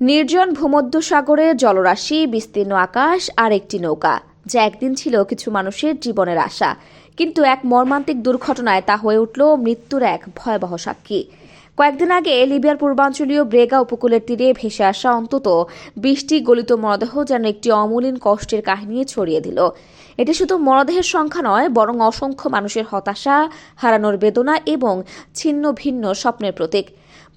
নির্জন ভূমধ্যসাগরে জলরাশি, বিস্তীর্ণ আকাশ, আর একটি নৌকা, যা একদিন ছিল কিছু মানুষের জীবনের আশা। কিন্তু এক মর্মান্তিক দুর্ঘটনায় তা হয়ে উঠল মৃত্যুর এক ভয়াবহ সাক্ষী। কয়েকদিন আগে লিবিয়ার পূর্বাঞ্চলীয় ব্রেগা উপকূলের তীরে ভেসে আসা অন্তত বিশটি গলিত মরদেহ যেন একটি অমলিন কষ্টের কাহিনী ছড়িয়ে দিল। এটি শুধু মরদেহের সংখ্যা নয়, বরং অসংখ্য মানুষের হতাশা, হারানোর বেদনা এবং ছিন্ন ভিন্ন স্বপ্নের প্রতীক।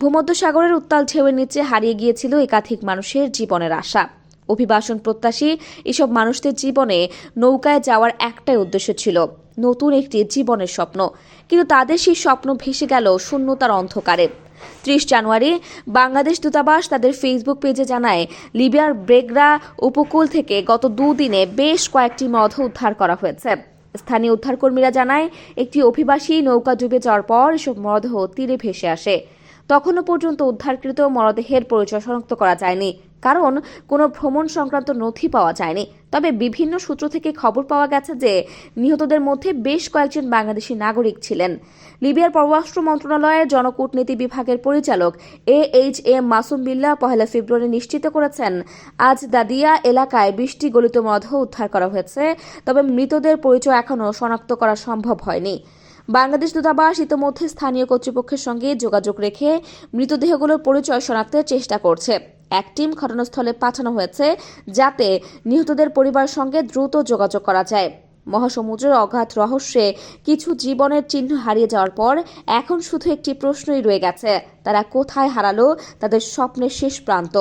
ভূমধ্যসাগরের উত্তাল ঢেউয়ের নিচে হারিয়ে গিয়েছিল একাধিক মানুষের জীবনের আশা। অভিবাসন প্রত্যাশী এসব মানুষদের জীবনে নৌকায় যাওয়ার একটাই উদ্দেশ্য ছিল, নতুন একটি জীবনের স্বপ্ন। কিন্তু তাদের সেই স্বপ্ন ভেসে গেল শূন্যতার অন্ধকারে। ত্রিশ জানুয়ারি, বাংলাদেশ দূতাবাস তাদের ফেসবুক পেজে জানায়, লিবিয়ার ব্রেগরা উপকূল থেকে গত দুদিনে বেশ কয়েকটি মধ উদ্ধার করা হয়েছে। স্থানীয় উদ্ধারকর্মীরা জানায়, একটি অভিবাসী নৌকা ডুবে যাওয়ার পর এসব মরদেহ তীরে ভেসে আসে। তখনও পর্যন্ত উদ্ধারকৃত মরদেহের পরিচয় শনাক্ত করা যায়নি, কারণ কোনো ভ্রমণ সংক্রান্ত নথি পাওয়া যায়নি। তবে বিভিন্ন সূত্র থেকে খবর পাওয়া গেছে যে নিহতদের মধ্যে বেশ কয়েকজন বাংলাদেশি নাগরিক ছিলেন। লিবিয়ার পররাষ্ট্র মন্ত্রণালয়ের জনকূটনীতি বিভাগের পরিচালক A H M Masum Billah পহেলা ফেব্রুয়ারি নিশ্চিত করেছেন, আজ দাদিয়া এলাকায় বৃষ্টি গলিত মরদেহ উদ্ধার করা হয়েছে, তবে মৃতদের পরিচয় এখনও শনাক্ত করা সম্ভব হয়নি। বাংলাদেশ দূতাবাস ইতোমধ্যে স্থানীয় কর্তৃপক্ষের সঙ্গে যোগাযোগ রেখে মৃতদেহগুলোর পরিচয় শনাক্তের চেষ্টা করছে। এক টিম ঘটনাস্থলে পাঠানো হয়েছে যাতে নিহতদের পরিবারের সঙ্গে দ্রুত যোগাযোগ করা যায়। মহাসমুদ্রের অগাধ রহস্যে কিছু জীবনের চিহ্ন হারিয়ে যাওয়ার পর এখন শুধু একটি প্রশ্নই রয়ে গেছে, তারা কোথায় হারালো, তাদের স্বপ্নের শেষ প্রান্ত।